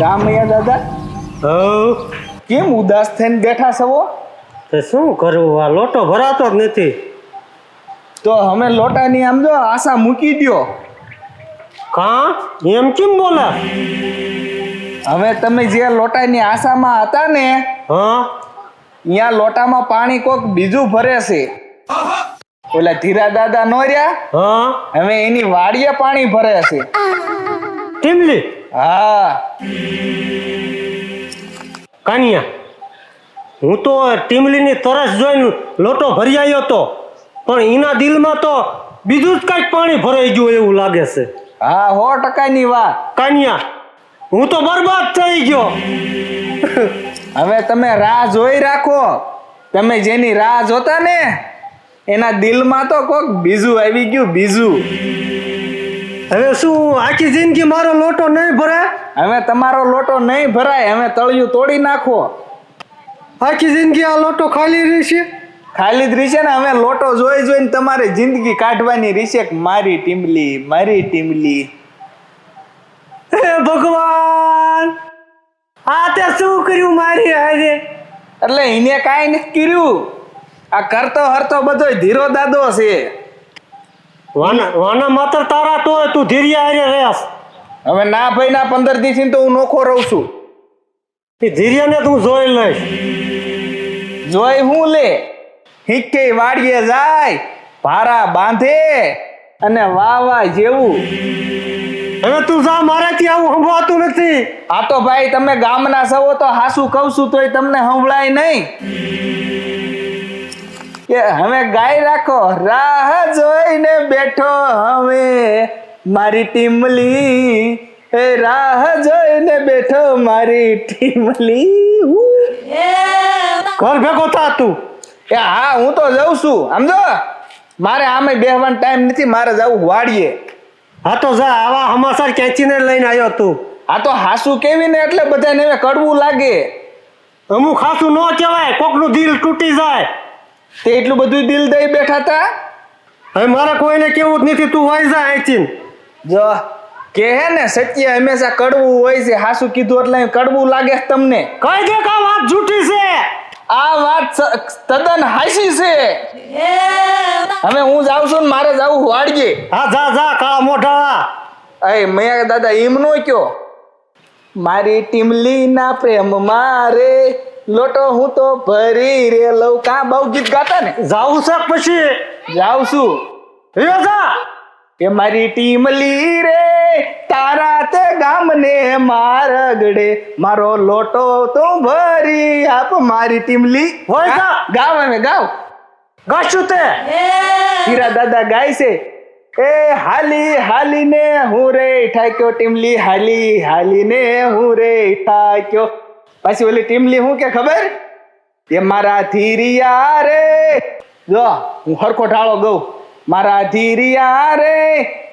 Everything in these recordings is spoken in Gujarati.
રામૈયા દાદા? હવ કેમ ઉદાસ થઈને બેઠા છો તો શું કરવું આ લોટો ભરાતો જ નથી. તો અમે લોટાની આમ જો આશા મૂકી દ્યો. કા? એમ કેમ બોલે? હવે તમે જે લોટાની આશામાં હતા ને હા. અહીંયા લોટામાં પાણી કોક બીજું ભરે છે. ઓલા ધીરા દાદા નો રહ્યા? હા. હવે એની વાડીએ પાણી ભરે છે. ટીમલી હા. કાનિયા હું તો ટીમલીની તરસ જોઈને લોટો ભરી આવ્યો હતો પણ એના દિલમાં તો બીજું જ કાંઈક પાણી ભરાઈ ગયું એવું લાગે છે. હા સો ટકાની વાત. કાનિયા હું તો બરબાદ થઈ ગયો. હવે તમે રાહ જોઈ રાખો. તમે જેની રાહ જોતા ને એના દિલમાં તો કોક બીજું આવી ગયું બીજું. હવે શું આખી જિંદગી મારો લોટો નહીં ભરાય? હવે તમારો લોટો નહીં ભરાય હવે તળિયું તોડી નાખો. આખી જિંદગી આ લોટો ખાલી રહેશે? ખાલી જ રહેશે ને હવે લોટો જોઈ જોઈને તમારે જિંદગી કાઢવાની રહેશે મારી ટીમલી મારી ટીમલી. હે ભગવાન! આ તે શું કર્યું મારી આજે એટલે એને કાંઈ નથી કર્યું. આ કરતો હરતો બધો ધીરો દાદો છે. વાના વાના માત્ર તારા તો તું ધીરિયા હારે રહેસ હવે ના ભાઈ ના પંદર દિવસથી તો હું નોખો રહું છું. એ ધીરિયાને તું જોઈ લઈશ. જોઈ હું લે. હિક્કે વાડીએ જાય ભારા બાંધે અને વાહ જેવું. હવે તું જા મારાથી આવું સંભળાતું નથી. આ તો ભાઈ તમે ગામના સવો તો હાસુ કહું છું તોય તમને સંભળાય નહીં. કે હવે ગાય રાખો રાહ જોઈને બેઠો હવે. મારી ટીમલી એ રાહ જોઈને બેઠો મારી ટીમલી. ઘર ભેગો થા તું? એ હા હું તો જઉં છું. સમજો? મારે આમે બેહવાનો ટાઈમ નથી મારે જવું વાડીએ. હા તો જા આવા હમાસર ખેંચીને લઈને આવ્યો તું. આ તો હાસુ કેવી ને એટલે બધાને હવે કડવું લાગે. અમુક હાસુ ન કહેવાય કોકનું દિલ તૂટી જાય. તે એટલું બધું દિલ દઈ બેઠા હતા હવે મારે કોઈને કેવું જ નથી તું હોય જા અહીંથી. જો કે હે ને સત્ય હંમેશા કડવું હોય છે. હાસુ કીધું એટલે કડવું લાગે તમને. કઈ દે કા વાત જૂઠી છે. આ વાત તદ્દન હાસી છે. હવે હું જાઉં છું ને મારે જાવું વાડીએ. હા જા જા કાળા મોઢા અય મૈયા દાદા એમ નો કયો. મારી ટીમલી ના પ્રેમ મારે. લોટો હું તો ભરી રે. લઉં કા બહુ ગીત ગાતા ને? જાઉં છે પછી. જાઉં છું. એ જા. કે મારી ટીમલી રે. તારા તે ગામને મારગડે મારો લોટો તો ભરી આપ મારી ટીમલી હોય. ગાવ અમે ગાવ. ગાશું તે. હીરા દાદા ગાય છે. એ હાલી હાલીને હું રે ઠાક્યો ટીમલી હાલી હાલીને હું રે ઠાક્યો. પછી ઓલી ટીમલી હું કે ખબર? એ મારા ધીરિયા રે. જો હું હરખો ઢાળો ગઉં. મારા ધીરિયા રે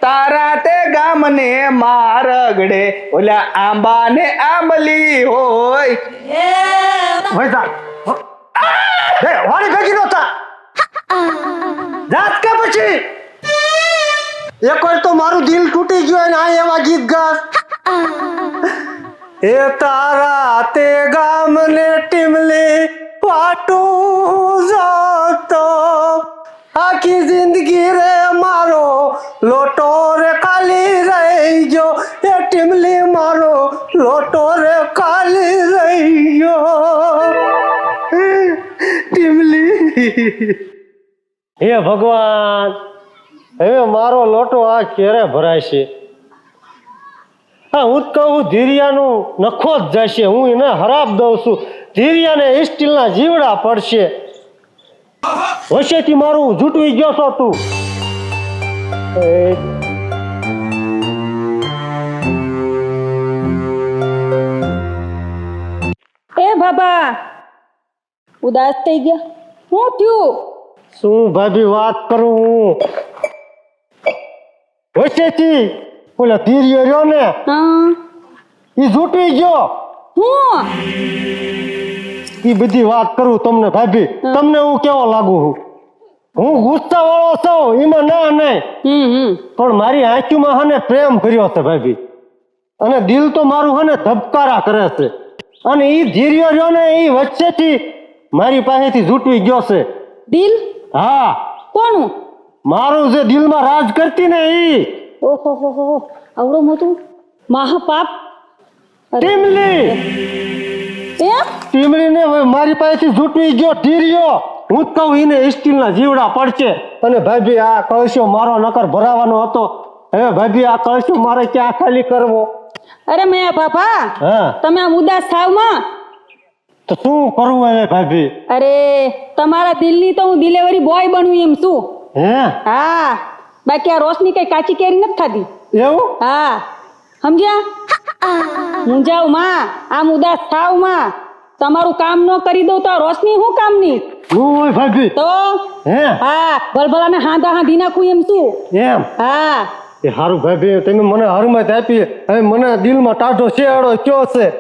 તારા તે ગામને મારગડે ઓલા આંબા ને આંબલી હોય. હોય જા ભેગી નો થા. જાત કે પછી? એક વાર તો મારું દિલ તૂટી ગયું ને આ એવા ગીત ગાસ એ તારા તે ગામને ટીમલી પાટું જતો. આખી જિંદગી રે મારો લોટો રે ખાલી રહી ગયો. એ ટીમલી મારો લોટો રે ખાલી રહી ગયો. ટીમલી. હે ભગવાન. હવે મારો લોટો આ ક્યારે ભરાય છે. હા હું જ કહું ધીરિયાનું નખો જ જશે. હું એને હરાબ દઉં છું. ધીરિયાને સ્ટીલના જીવડા પડશે. વચ્ચેથી મારું જૂટવી ગયો છો તું. એ એ બાબા ઉદાસ થઈ ગયા? શું થયું? શું ભાભી વાત કરું હું? વચ્ચેથી ઓલા ધીર્યો રહ્યો ને એ જૂટવી ગયો. હું? એ બધી વાત કરું તમને ભાભી. તમને હું કેવો લાગુ છું? હું ગુસ્સા વાળો છું એમાં ના નહીં પણ મારી આંખીમાં હને પ્રેમ કર્યો છે ભાભી. અને દિલ તો મારું હને ધબકારા કરે છે. અને એ ધીર્યો રહ્યો ને એ વચ્ચેથી મારી પાસેથી જૂટવી ગયો છે. દિલ? હા. કોનું? મારું જે દિલમાં રાજ કરતી ને ઈ. ઓહો હો હો હો. આવડો મોટું. મહાપાપ. ટીમલી. એ ટીમલીને મારી પાસેથી જૂટવી ગયો ધીર્યો હું જ કહું એને સ્ટીલના જીવડા પડશે. અને ભાભી આ કળશો મારો નકર ભરાવાનો હતો. હવે ભાભી આ કળશો મારે ક્યાં ખાલી કરવો? અરે મેં બાપા હા. તમે આમ ઉદાસ થાવમાં? તો શું કરવું હવે ભાભી? અરે તમારા દિલની તો હું ડિલિવરી બોય બનવું એમ છું. હે? હા. બાકી આ રોશની કઈ કાચી કેરી નથી ખાધી. એવું? હા. સમજ્યા? હું જાઉં માં. આમ ઉદાસ થાવમાં. તમારું કામ ન કરી દઉં તો આ રોશની શું કામની? શું હોય ભાભી. તો? હે? હા. ભલભલાને હાંધા હાંધી નાખું એમ શું? એમ? હા. એ હારું ભાભી તમે મને હરમત આપી. હવે મને દિલમાં ટાઢો શેડો કયો છે?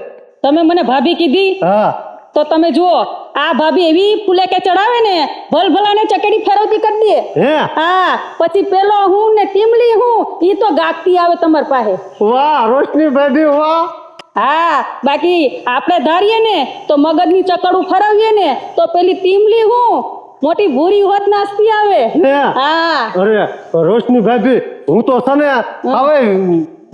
તમે મને ભાભી કીધી? હા. તો તમે જુઓ આ ભાભી એવી ફૂલે કે ચડાવે ને ભલભલાને ચકેડી ફેરવતી કરી દે. હે? હા પછી પેલો હું ને ટીમલી હું ઈ તો ગાગતી આવે તમારી પાસે. વાહ રોશની ભાભી વાહ. હા બાકી આપણે ધારીએ ને તો મગજની ચકડું ફરાવીએ ને તો પેલી ટીમલી હું મોટી ભૂરી હોત નાસ્તી આવે. હા? અરે રોશની ભાભી હું તો તને હવે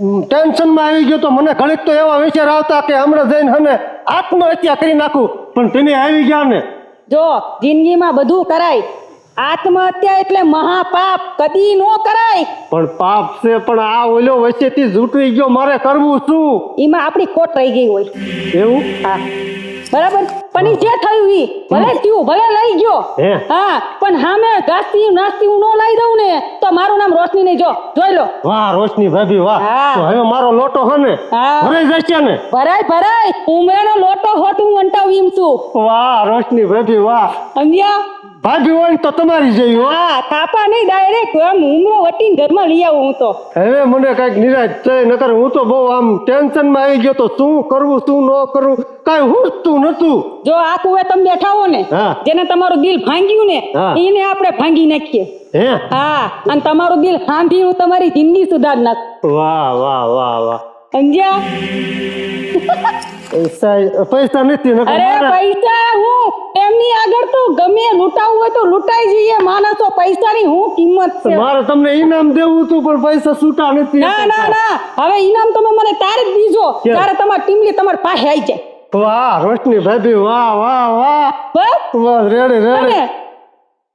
ટેન્શનમાં આવી ગયો તો મને ઘણીક તો એવા વિચાર આવતા કે હમણાં જઈને હને આત્મહત્યા કરી નાખું. પણ તેને આવી ગયા ને. જો જિંદગીમાં બધું કરાય. આત્મહત્યા એટલે મહાપાપ કદી નો કરાય. પણ પાપ છે પણ આ ઓલો વચ્ચેથી જૂટવી ગયો મારે કરવું શું? એમાં આપણી ખોટ રહી ગઈ હોય. એવું? હા. બરાબર? પણ જે થયું ઈ ભલે થયું ભલે લઈ ગયો. હે. હા પણ હામે ગાસ્તી નાસ્તી હું ન લઈ દઉં ને? રોશની ને જો જોઈ લો. વાહ રોશની ભાભી વાહ. તો હવે મારો લોટો હને. ભરાઈ જશે ને? ભરાય ભરાય. ઉમરાનો લોટો હોટ હું અંટાવી છું. વાહ રોશની ભાભી વાહ. સમજ્યા ભાભી હોય તો તમારી જેવી હોય હા થાપા નહીં ડાયરેક્ટ આમ ઉમરો વટીને ઘરમાં લઈ આવું હું તો. હવે મને કંઈક નિરાશ થઈ નકર હું તો બહુ આમ ટેન્શનમાં આવી ગયો તો શું કરવું શું ન કરવું? કાંઈ હુંચતું નતું જો આ કુવે તમે બેઠા હો. ને. જેને તમારું દિલ ભાંગ્યું ને એને આપણે ભાંગી નાખીએ. હે? હા અને તમારું દિલ સાંભી હું તમારી જિંદગી સુધાર નાખ. વાહ વાહ વાહ વાહ. સમજ્યા? પૈસા પૈસા નથી અરે પૈસા હું એમની આગળ તો ગમે લૂંટાવું હોય તો લૂંટાઈ જઈએ માણસો પૈસાની હું કિંમત છે. મારે તમને ઇનામ દેવું હતું પણ પૈસા છૂટા નથી. ના ના ના. હવે ઇનામ તમે મને તારે જ દીજો. તારે ત્યારે તમારી ટીમલી તમારી પાસે આવી જાય. વાહ રોશની ભાભી વાહ વાહ વાહ. વાહ રેડી રેડી.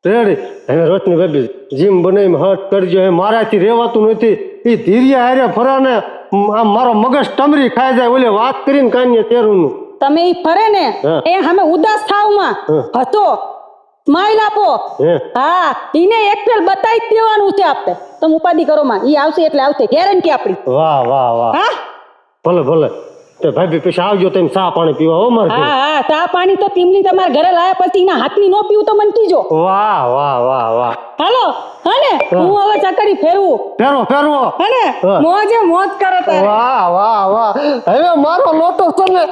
રેડી. હવે રોશની ભાભી જીમ બનાવીને હટ કરજો. હવે મારાથી રહેવાતું નથી. એ ધીરિયા હારે ફરાને. આમ મારો મગજ ટમરી ખાઈ જાય ઓલે વાત કરીને કાન્ય તેરુંનું તમે ઈ ફરે ને હા. એ અમે ઉદાસ થાવમાં હા. હસો સ્માઈલ આપો. હે. હા ઈને એક ફેર બતાવી જ દેવાનું છે આપણે તમે ઉપાધિ કરો માં. ઈ આવશે એટલે આવશે. ગેરંટી આપણી. વાહ વાહ વાહ. હા? ભલે ભલે. તે ભાભી પછી આવજો તમે ચા પાણી પીવા હો મારે હા હા ચા પાણી તો ટીમલી તમારા ઘરે લાયા પછી એના હાથની નો પીવું તો મને કીજો. વાહ વાહ વાહ વાહ. હાલો હને હું. હવે ચકડી ફેરવું. ફેરવો ફેરવો. હને મોજે મોજ કરો તારે. વાહ વાહ વાહ. હવે મારો લોટો તમે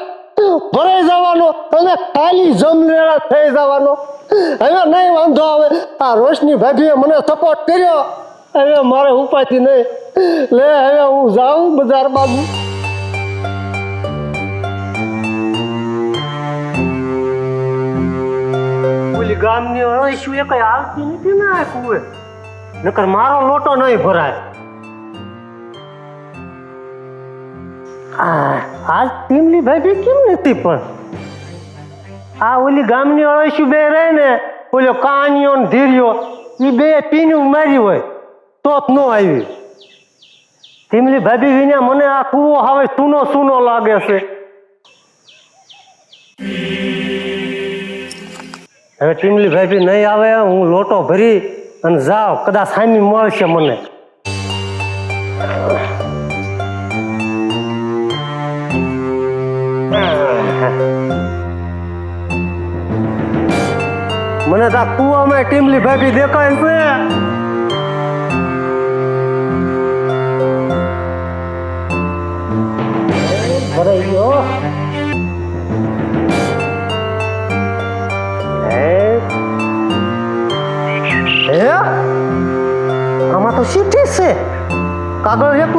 ભરાઈ જવાનો અને ખાલી જમલેલા થઈ જવાનો. હવે નહીં વાંધો આવે. આ રોશની ભાભીએ મને સપોર્ટ કર્યો. હવે મારે ઉપાયથી નહીં. લે હવે હું જાઉં બજાર બાજુ. ઓલી ગામની એ કઈ આવતી નથી ને કુએ નકર મારો લોટો નહીં ભરાય. આ ટીમલી ભાભી કેમ નથી પણ? આ ઓલી ગામની અળસ્યું બે રહે ને, ઓલો કાનિયો ને ધીર્યો એ બે પીનું મારી હોય તો જ ન આવી. ટીમલી ભાભી વિના મને આ કૂવો હવે સૂનો સૂનો લાગે છે. હવે ટીમલી ભાભી નહીં આવે, હું લોટો ભરી અને જાઓ, કદાચ સામી મળશે મને. મને તો કુવામાં ટીમલી ભાભી દેખાય છે.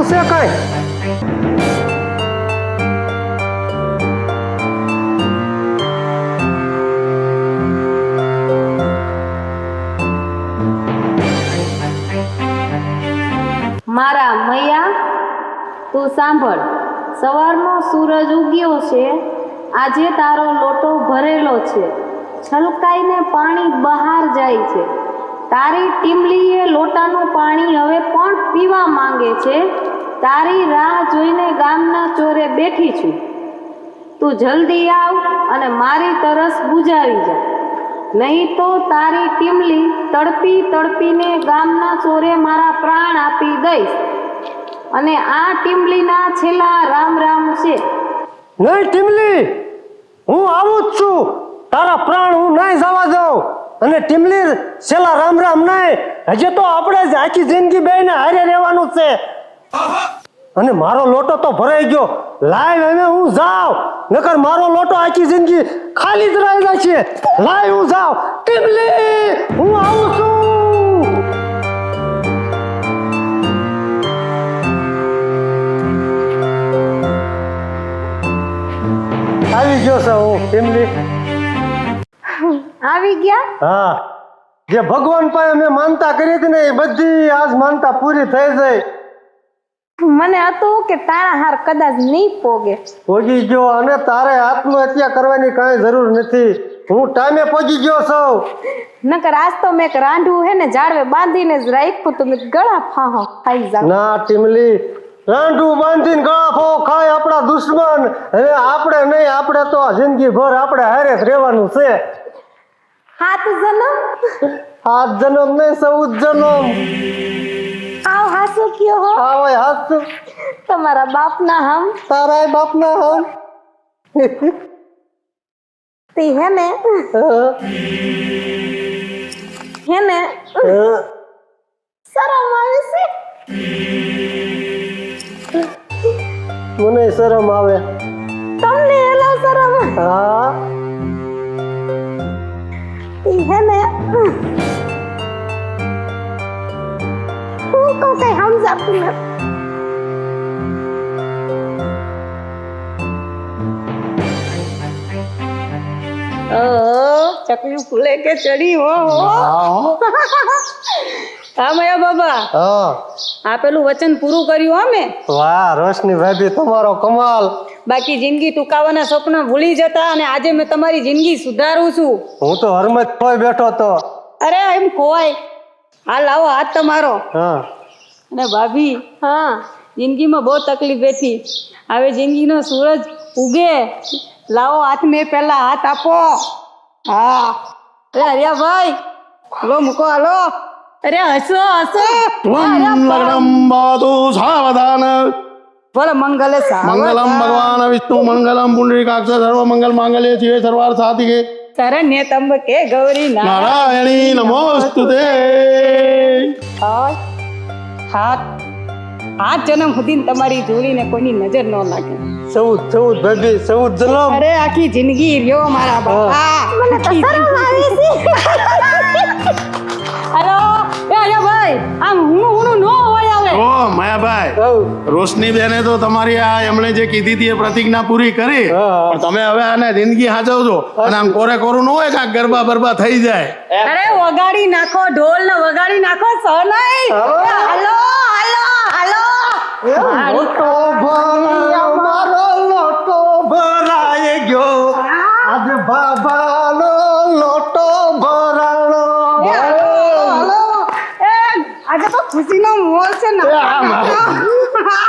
થયું છે કઈ મારા મૈયા, તું સાંભળ, સવારનો સૂરજ ઉગ્યો છે, આજે તારો લોટો ભરેલો છે, છલકાઈને પાણી બહાર જાય છે. તારી ટીમલીએ લોટાનું પાણી હવે પણ પીવા માંગે છે? તારી રાહ જોઈને ગામના ચોરે બેઠી છું. તું જલ્દી આવ અને મારી તરસ બુજાવી જા. નહીં તો તારી ટીમલી તડપી તડપીને ગામના ચોરે મારા પ્રાણ આપી દઈશ. અને આ ટીમલીના છેલ્લા રામ રામ છે. નહીં ટીમલી, હું આવું જ છું. તારા પ્રાણ હું નહીં જવા દઉં. અને ટીમલી છેલ્લા રામ રામ નહીં. હજી તો આપણે જ આખી જિંદગી બેને હારે રહેવાનું છે. અને મારો લોટો તો ભરાઈ ગયો. લાઈવ હવે હું જાવ નકર મારો લોટો આખી જિંદગી ખાલી જ રહી જશે લાઈવ હું જાવ ટીમલી હું આવું છું. આવી ગયો છે હું ટીમલી આવી ગયા? હા. જે ભગવાન પાસે મેં માનતા કરી હતી ને એ બધી આજ માનતા પૂરી થઈ જાય. મને હતું કે તારા હાર કદાચ નહીં પોગે. પોગી ગયો અને તારે આત્મહત્યા કરવાની કાંઈ જરૂર નથી. હું ટાઈમે પહોંચી ગયો છું. નકર આજ તો મેં એક રાંઢું હે ને જાળવે બાંધીને જ રાખ્યું તો મેં ગળા ફાહો ખાઈ જાવ ના ટીમલી રાંઢું બાંધીને ગળા ફો ખાય આપણા દુશ્મન. હવે આપણે નહીં આપણે તો જિંદગી ભર આપણે હારે જ રહેવાનું છે. હાથ જન્મ. હાથ જન્મ નહીં ચૌદ જન્મ. આવ હાસુ કયો હો આ હોય હાથ તમારા બાપના હમ તારા બાપના હમ તે હે ને હે ને શરમ આવે છે મને શરમ આવે તમને એલો શરમ હા તે હે ને હું કહું ઓહો, ચકલી ફૂલે કે ચડી હો હો. મયા બાબા. હા. આ પેલું વચન પૂરું કર્યું હો મેં. વાહ રોશની ભાભી તમારો કમાલ. બાકી જિંદગી ટૂંકાવાના સપના ભૂલી જતા અને આજે મેં તમારી જિંદગી સુધારું છું. હું તો હરમત ખોઈ બેઠો તો. અરે એમ ખોવાય. હા લાવો હાથ તમારો. હા. અને ભાભી હા. જિંદગીમાં બહુ તકલીફ બેઠી હવે જિંદગીનો સૂરજ ઉગે. લાવો હાથ મેં પહેલા હાથ આપો. હા. અરે હરિયાભાઈ હલો મૂકો હલો. અરે હસો હસો. સાવધાન. મંગલે મંગલમ ભગવાન વિષ્ણુ મંગલમ પુંડરીકાક્ષ સર્વ મંગલ માંગલ્ય શિવે સર્વાર્થ સાધિકે. શરણ્ય તંબકે ગૌરી નારાયણી. નમોસ્તુતે. હાથ હાથ આ જન્મ સુધી તમારી જોડીને કોઈની નજર ન લાગે. ચૌદ ચૌદ ભાભી ચૌદ જન્મ. અરે આખી જિંદગી રહ્યો મારા બાપા. મને તો શરમ આવે છે. હલો. એ અરે ભાઈ આમ હુણું હુણું નો હોય આવે. ઓ માયાભાઈ રોશની બેને તો તમારી આ એમણે જે કીધી હતી એ પ્રતિજ્ઞા પૂરી કરી. પણ તમે હવે આને જિંદગી સાચવજો અને આમ કોરે કોરું ન હોય કે આ ગરબા બરબા થઈ જાય. અરે વગાડી નાખો ઢોલ ને વગાડી નાખો સહનાઈ હાલો હાલો હાલો. ખુશીનો મોલ છે ને.